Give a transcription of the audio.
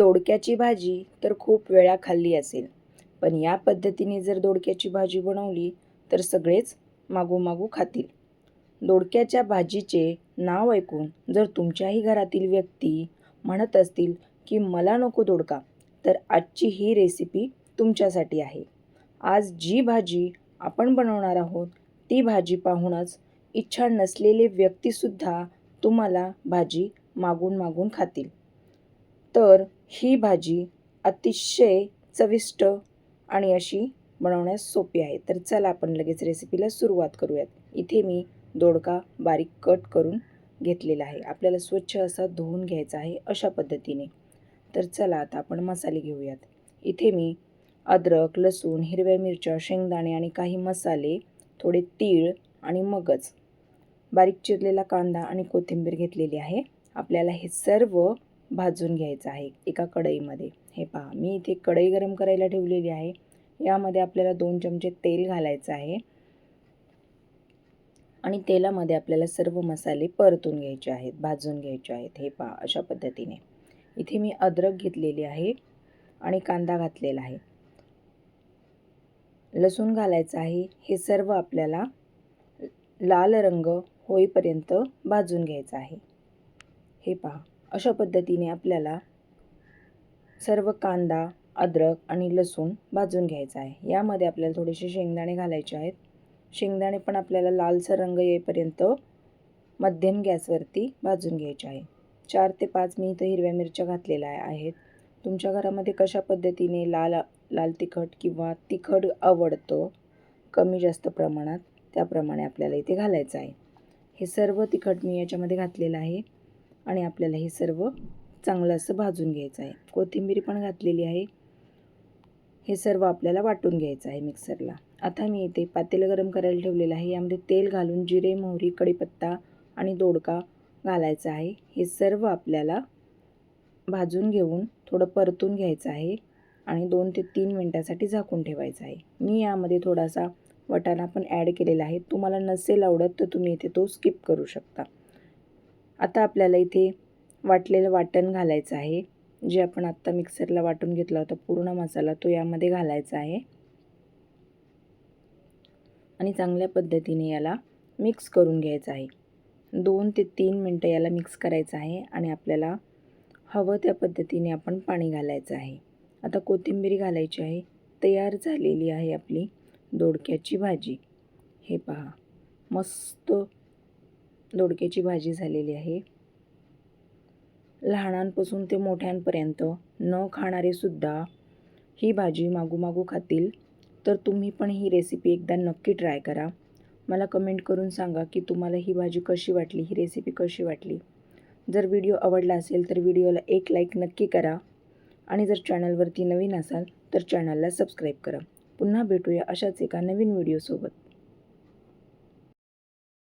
दोडक्याची भाजी तर खूप वेळा खाल्ली असेल. पण या पद्धतीने जर दोडक्याची भाजी बनवली तर सगळेच मागोमागू खातील. दोडक्याच्या भाजीचे नाव ऐकून जर तुमच्याही घरातील व्यक्ती म्हणत असतील की मला नको दोडका तर आजची ही रेसिपी तुमच्यासाठी आहे. आज जी भाजी आपण बनवणार आहोत ती भाजी पाहूनच इच्छा नसलेले व्यक्तीसुद्धा तुम्हाला भाजी मागून मागून खातील. तर ही भाजी अतिशय चविष्ट आणि अशी बनवण्यास सोपी आहे. तर चला आपण लगेच रेसिपीला सुरुवात करूयात. इथे मी दोडका बारीक कट करून घेतलेला आहे. आपल्याला स्वच्छ असा धुवून घ्यायचा आहे अशा पद्धतीने. तर चला आता आपण मसाले घेऊयात. इथे मी अद्रक लसूण हिरव्या मिरच्या शेंगदाणे आणि काही मसाले थोडे तीळ आणि मगज बारीक चिरलेला कांदा आणि कोथिंबीर घेतलेली आहे. आपल्याला हे सर्व भाजून घ्यायचं आहे एका कढईमध्ये. हे पहा मी इथे कढई गरम करायला ठेवलेली आहे. यामध्ये आपल्याला दोन चमचे तेल घालायचं आहे. आणि तेलामध्ये आपल्याला सर्व मसाले परतून घ्यायचे आहेत भाजून घ्यायचे आहेत. हे पहा अशा पद्धतीने. इथे मी अद्रक घेतलेली आहे आणि कांदा घातलेला आहे. लसूण घालायचं आहे. हे सर्व आपल्याला लाल रंग होईपर्यंत भाजून घ्यायचं आहे. हे पहा अशा पद्धतीने आपल्याला सर्व कांदा अद्रक आणि लसूण भाजून घ्यायचा आहे. यामध्ये आपल्याला थोडेसे शेंगदाणे घालायचे आहेत. शेंगदाणे पण आपल्याला लालसर रंग येईपर्यंत मध्यम गॅसवरती भाजून घ्यायचे आहे. चार ते पाच मी इथं हिरव्या मिरच्या घातलेल्या आहेत. तुमच्या घरामध्ये कशा पद्धतीने लाल लाल तिखट किंवा तिखट आवडतो कमी जास्त प्रमाणात त्याप्रमाणे आपल्याला इथे घालायचं आहे. हे सर्व तिखट मी याच्यामध्ये घातलेलं आहे. आणि आपल्याला हे सर्व चांगलं असं भाजून घ्यायचं आहे. कोथिंबीर पण घातलेली आहे. हे सर्व आपल्याला वाटून घ्यायचं आहे मिक्सरला. आता मी इथे पातेलं गरम करायला ठेवलेलं आहे. यामध्ये तेल घालून जिरे मोहरी कढीपत्ता आणि दोडका घालायचा आहे. हे सर्व आपल्याला भाजून घेऊन थोडं परतून घ्यायचं आहे आणि दोन ते तीन मिनटासाठी झाकून ठेवायचं आहे. मी यामध्ये थोडासा वटाणा पण ॲड केलेला आहे. तुम्हाला नसेल आवडत तर तुम्ही इथे तो स्किप करू शकता. आता आपल्याला इथे वाटलेलं वाटण घालायचं आहे. जे आपण आत्ता मिक्सरला वाटून घेतला होता पूर्ण मसाला तो यामध्ये घालायचा आहे. आणि चांगल्या पद्धतीने याला मिक्स करून घ्यायचं आहे. दोन ते तीन मिनटं याला मिक्स करायचं आहे आणि आपल्याला हवं त्या पद्धतीने आपण पाणी घालायचं आहे. आता कोथिंबीर घालायची आहे. तयार झालेली आहे आपली दोडक्याची भाजी. हे पहा. मस्त दोडक्याची भाजी झालेली आहे. लहानांपासून ते मोठ्यांपर्यंत न खाणारेसुद्धा ही भाजी मागूमागू खातील. तर तुम्ही पण ही रेसिपी एकदा नक्की ट्राय करा. मला कमेंट करून सांगा की तुम्हाला ही भाजी कशी वाटली ही रेसिपी कशी वाटली. जर व्हिडिओ आवडला असेल तर व्हिडिओला एक लाईक नक्की करा. आणि जर चॅनलवरती नवीन असाल तर चॅनलला सबस्क्राईब करा. पुन्हा भेटूया अशाच एका नवीन व्हिडिओसोबत